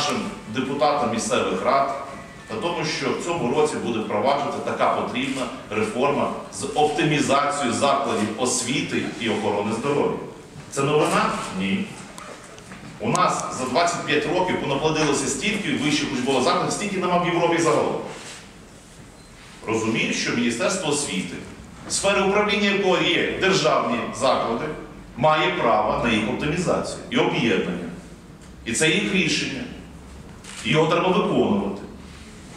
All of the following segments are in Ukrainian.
нашим депутатам місцевих рад та тому, що в цьому році буде впроваджувати така потрібна реформа з оптимізацією закладів освіти і охорони здоров'я. Це новина? Ні. У нас за 25 років понаплодилося стільки вищих учбових закладів, стільки нема в Європі загалом. Розумію, що Міністерство освіти, сфери управління якого є державні заклади, має право на їх оптимізацію і об'єднання. І це їх рішення. Його треба виконувати.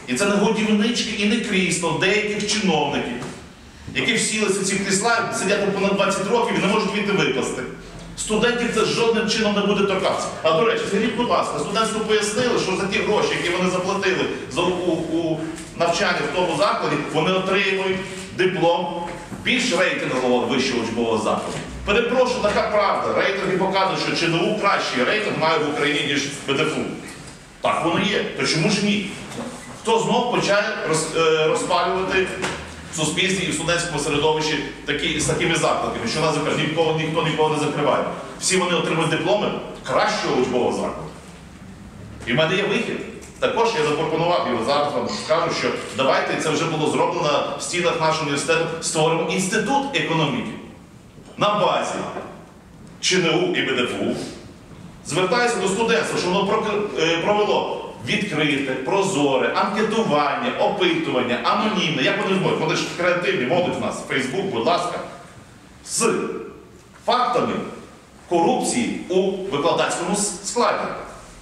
І це не годівнички і не крісло деяких чиновників, які всілися ці крісла, сидять понад 20 років і не можуть вийти випасти. Студентів це жодним чином не буде торкатися. А до речі, скажіть, будь ласка, студентству пояснили, що за ті гроші, які вони заплатили за у, у навчання в тому закладі, вони отримують диплом більш рейтингового вищого учбового закладу. Перепрошую, така правда. Рейтинги показують, що ЧНУ кращий рейтинг має в Україні, ніж ПДФУ. Так воно є. То чому ж ні? Хто знов почає роз, е, розпалювати в суспільстві і в студентському середовищі такі, з такими закладами, що нас нікого, ніхто нікого не закриває. Всі вони отримують дипломи кращого учбового закладу. І в мене є вихід. Також я запропонував його зараз вам скажу, що давайте це вже було зроблено в стінах нашого університету, створимо інститут економіки на базі ЧНУ і БДФУ. Звертаюся до студентства, щоб воно е, провело відкрите, прозоре, анкетування, опитування, анонімне. Як вони зможуть? Вони ж креативні, молодь в нас, Фейсбук, будь ласка, з фактами корупції у викладацькому складі.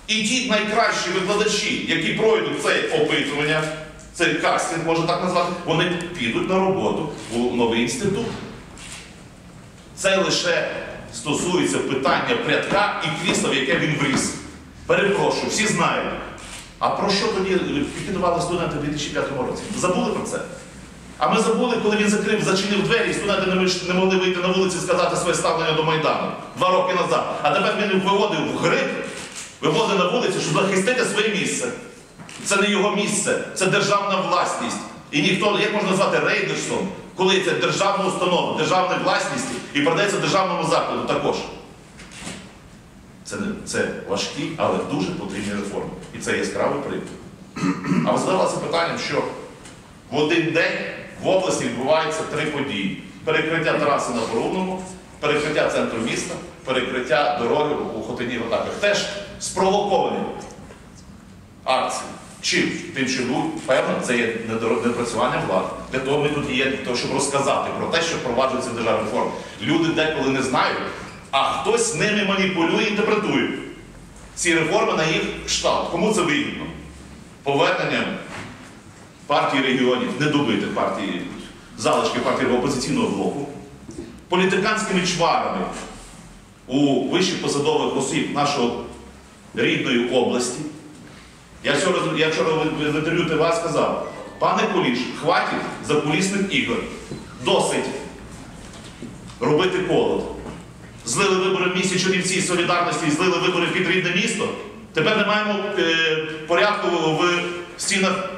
І ті найкращі викладачі, які пройдуть це опитування, цей кастинг, можна так назвати, вони підуть на роботу у новий інститут. Це лише стосується питання прядка і крісла, в яке він вріс. Перепрошую, всі знають. А про що тоді пікетували студенти в 2005 році? Забули про це? А ми забули, коли він закрив, зачинив двері, і студенти не, могли вийти на вулиці і сказати своє ставлення до Майдану два роки назад. А тепер він виводив в гриб, виводив на вулицю, щоб захистити своє місце. Це не його місце, це державна власність. І ніхто, як можна назвати рейдерством, коли це державна установа, державна власність і продається державному закладу також. Це, це важкі, але дуже потрібні реформи. І це яскравий приклад. А ви задавалися питанням, що в один день в області відбуваються три події: перекриття траси на Порубному, перекриття центру міста, перекриття дороги у Хотині Отаках. Теж спровоковані акції. Чим? Тим, що ну, певно, це є недопрацювання влади. Для того ми тут є, для того, щоб розказати про те, що впроваджується державна реформа. Люди деколи не знають, а хтось ними маніпулює і інтерпретує ці реформи на їх штат. Кому це вигідно? Поверненням партії регіонів, недобитих партії, залишки партії опозиційного блоку, політиканськими чварами у вищих посадових осіб нашого рідної області. Я вчора, я вчора в інтерв'ю ТВА сказав, пане Куліш, хватить закулісних ігор. Досить робити колод. Злили вибори в місті Чернівці Солідарності злили вибори під рідне місто. Тепер не маємо е, порядку в стінах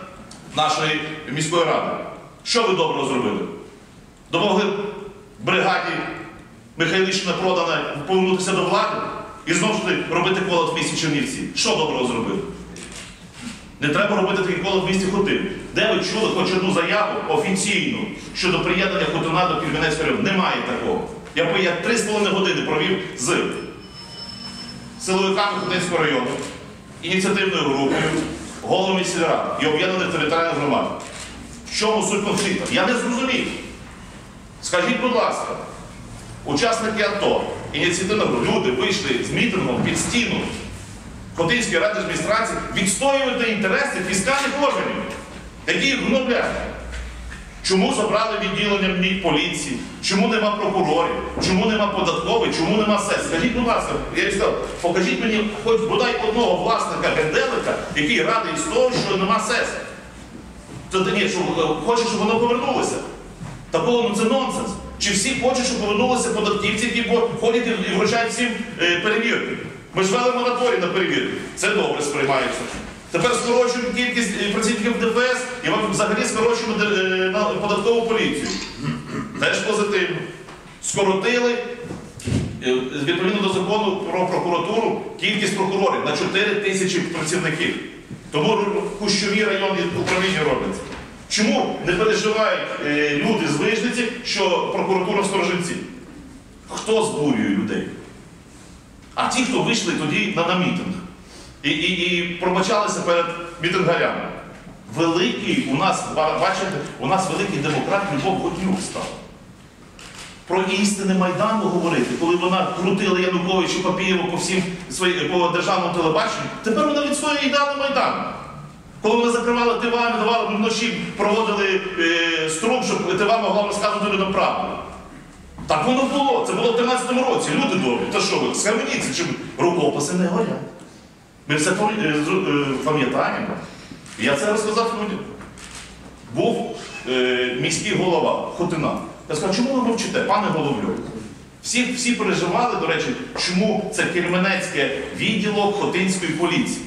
нашої міської ради. Що ви доброго зробили? Допомогли бригаді Михайлішина продана повернутися до влади і знову ж таки робити колод в місті Чернівці. Що доброго зробили? Не треба робити такий коло в місті Хотин. Де ви чули хоч одну заяву офіційну щодо приєднання Хотина до Кільменецького району? Немає такого. Я я три з половиною години провів з силовиками Хотинського району, ініціативною групою, головами сільрад і об'єднаних територіальних громад. В чому суть конфлікту? Я не зрозумів. Скажіть, будь ласка, учасники АТО, ініціативна група, люди вийшли з мітингом під стіну Хотинської райдержадміністрації відстоювати інтереси фіскальних органів, які їх гноблять. Чому забрали відділення поліції? Чому нема прокурорів? Чому нема податкових? Чому нема СЕС? Скажіть, будь ласка, я сказав, покажіть мені хоч бодай одного власника генделика, який радий з того, що нема СЕС. Ти ні, що е, хоче, щоб воно повернулося. Такого ну це нонсенс. Чи всі хочуть, щоб повернулися податківці, які ходять і вручають всім е, перевірки? Ми ж ввели мораторій на перевірки. Це добре сприймається. Тепер скорочуємо кількість е, працівників ДПС і вам взагалі скорочуємо е, податкову поліцію. Теж позитивно. Скоротили Е, Відповідно до закону про прокуратуру, кількість прокурорів на 4 тисячі працівників. Тому кущові районні управління робляться. Чому не переживають люди з Вижниці, що прокуратура в Сторожинці? Хто збурює людей? А ті, хто вийшли тоді на, на мітинг і, і, і пробачалися перед мітингарями. Великий у нас, бачите, у нас великий демократ Любов Годнюк став. Про істини Майдану говорити, коли вона крутила Януковичу Папієву по всім свої, по державному телебаченню, тепер вона відстоює ідеали Майдану. Коли ми закривали ТВА, давали вночі, проводили е, струм, щоб ТВА могла розказувати людям правду. Так воно було. Це було в 13-му році. Люди добрі. Та що ви, схаменіться, чи рукописи не горять. Ми все е, е, пам'ятаємо. Я це розказав людям. Був е, міський голова Хотина. Я сказав, чому ви мовчите, пане головлю? Всі, всі переживали, до речі, чому це Кельменецьке відділок Хотинської поліції.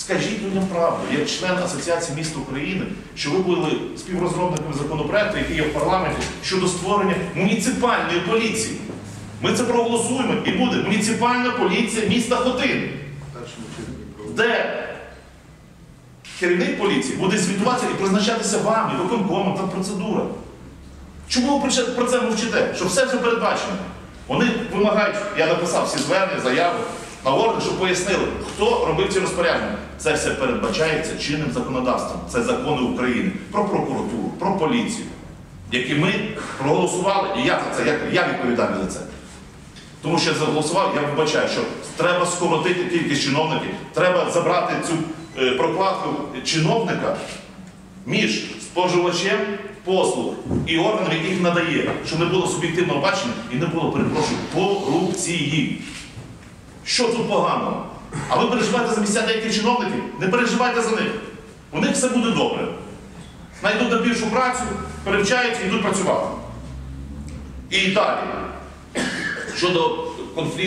Скажіть людям правду, як член Асоціації міст України, що ви були співрозробниками законопроекту, який є в парламенті щодо створення муніципальної поліції. Ми це проголосуємо і буде муніципальна поліція міста Хотин, де керівник поліції буде звітуватися і призначатися вами, виконкомом, там процедура. Чому ви про це мовчите? Що все вже передбачено. Вони вимагають, я написав всі звернення, заяви на органи, щоб пояснили, хто робив ці розпорядження. Це все передбачається чинним законодавством. Це закони України про прокуратуру, про поліцію, які ми проголосували, і я за це, я, я відповідальний за це. Тому що я заголосував, я вибачаю, що треба скоротити кількість чиновників, треба забрати цю е, прокладку чиновника між споживачем послуг і органом, який їх надає, щоб не було суб'єктивного бачення і не було, перепрошую, корупції. Що тут поганого? А ви переживаєте за місця деяких чиновників? Не переживайте за них. У них все буде добре. Знайдуть на більшу працю, перевчаються і йдуть працювати. І далі. Щодо конфлікту.